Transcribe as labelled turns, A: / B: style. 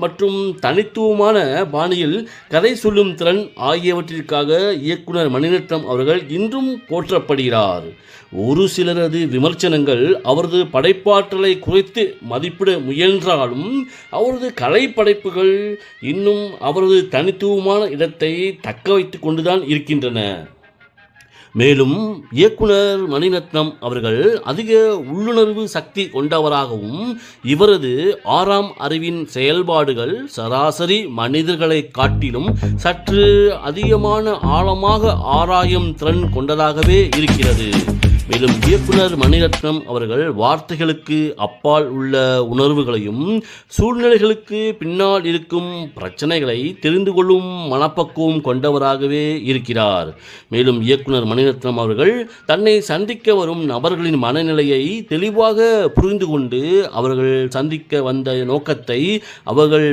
A: மற்றும் தனித்துவமான பாணியில் கதை சொல்லும் திறன் ஆகியவற்றிற்காக இயக்குனர் மணிரத்னம் அவர்கள் இன்றும் போற்றப்படுகிறார். ஒரு சிலரது விமர்சனங்கள் அவரது படைப்பாற்றலை குறைத்து மதிப்பிட முயன்றாலும் அவரது கலைப்படைப்புகள் இன்னும் அவரது தனித்துவமான இடத்தை தக்க வைத்து கொண்டுதான் இருக்கின்றன. மேலும் இயக்குனர் மணிரத்னம் அவர்கள் அதிக உள்ளுணர்வு சக்தி கொண்டவராகவும் இவரது ஆறாம் அறிவின் செயல்பாடுகள் சராசரி மனிதர்களை காட்டிலும் சற்று அதிகமான ஆழமாக ஆராயும் திறன் கொண்டதாகவே இருக்கிறது. மேலும் இயக்குனர் மணிரத்னம் அவர்கள் வார்த்தைகளுக்கு அப்பால் உள்ள உணர்வுகளையும் சூழ்நிலைகளுக்கு பின்னால் இருக்கும் பிரச்சனைகளை தெரிந்து கொள்ளும் மனப்பக்குவம் கொண்டவராகவே இருக்கிறார். மேலும் இயக்குனர் மணிரத்னம் அவர்கள் தன்னை சந்திக்க வரும் நபர்களின் மனநிலையை தெளிவாக புரிந்து கொண்டு அவர்கள் சந்திக்க வந்த நோக்கத்தை அவர்கள்